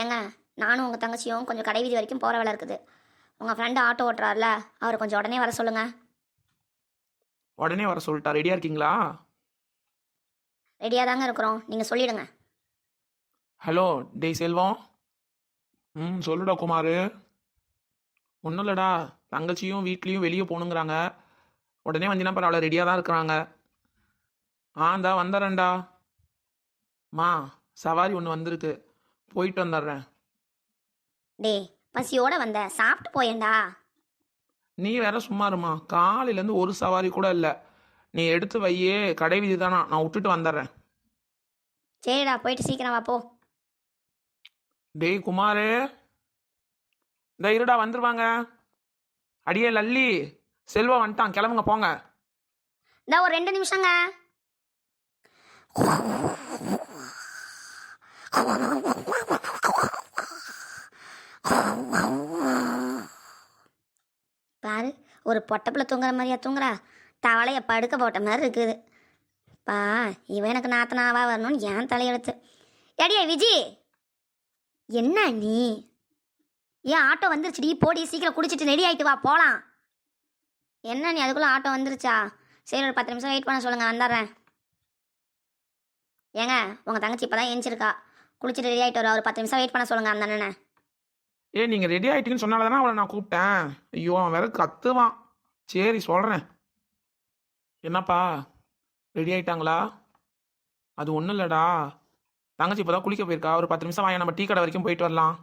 ஏங்க நானும் உங்கள் தங்கச்சியும் கொஞ்சம் கடை வீதி வரைக்கும் போகிற வேலை இருக்குது. உங்கள் ஃப்ரெண்டு ஆட்டோ ஓட்டுறாருல அவர் கொஞ்சம் உடனே வர சொல்லுங்கள் உடனே வர சொல்லிட்டா ரெடியாக இருக்கீங்களா? ரெடியாக தாங்க இருக்கிறோம். நீங்கள் சொல்லிடுங்க. ஹலோ டேய் செல்வம். ம் சொல்லுடா குமார். ஒன்றும் இல்லைடா தங்கச்சியும் வீட்லேயும் வெளியே போகணுங்கிறாங்க. உடனே வந்தீங்கன்னா பரவாயில்ல ரெடியாக தான் இருக்கிறாங்க. ஆ இந்தா வந்துடுறேன்டா மா சவாரி ஒன்று வந்திருக்கு. போயிட்டு வந்துடுறேன் டேய் பசியோட வந்த. சாப்பிட்டு போயேன்டா. நீ வேற சும்மா இருமா. காலையிலேருந்து ஒரு சவாரி கூட இல்லை. நீ எடுத்து வையே கடை வீதி தானா? நான் விட்டுட்டு வந்துடுறேன் சரிடா போயிட்டு சீக்கிரம் வா போ. டேய் குமாரு. இந்த இருடா வந்துருவாங்க. அடியே லல்லி. செல்வா வந்துட்டான். கிளம்புங்க போங்க. இந்த ஒரு ரெண்டு நிமிஷங்க. பாரு ஒரு பொட்டப்பில் தூங்குற மாதிரியா தூங்குறா? தவளையை படுக்க போட்ட மாதிரி இருக்குது. பா இவன் எனக்கு நாத்தனாவா வரணும்னு ஏன் தலையெழுத்து? எடியே விஜி! என்ன நீ? ஏன் ஆட்டோ வந்துருச்சுடி? போடி சீக்கிரம் குடிச்சிட்டு ரெடி ஆகிட்டு வா போகலாம் என்ன நீ அதுக்குள்ளே ஆட்டோ வந்துருச்சா? சரி ஒரு பத்து நிமிஷம் வெயிட் பண்ண சொல்லுங்க வந்துடுறேன். ஏங்க உங்கள் தங்கச்சி இப்பதான் எழுந்திருக்கா குளிச்சுட்டு ரெடி ஆகிட்டு வர ஒரு பத்து நிமிஷம் வெயிட் பண்ண சொல்லுங்கள் அந்த அண்ணனை. ஏ நீங்கள் ரெடி ஆகிட்டீங்கன்னு சொன்னால தானே அவளை நான் கூப்பிட்டேன். ஐயோ அவன் வேற கத்துவான். சரி சொல்கிறேன் என்னப்பா ரெடி ஆகிட்டாங்களா அது ஒன்றும் இல்லைடா. தங்கச்சி இப்போ தான் குளிக்க போயிருக்கா. ஒரு பத்து நிமிஷம் வாங்க நம்ம டீ கடை வரைக்கும் போயிட்டு வரலாம்.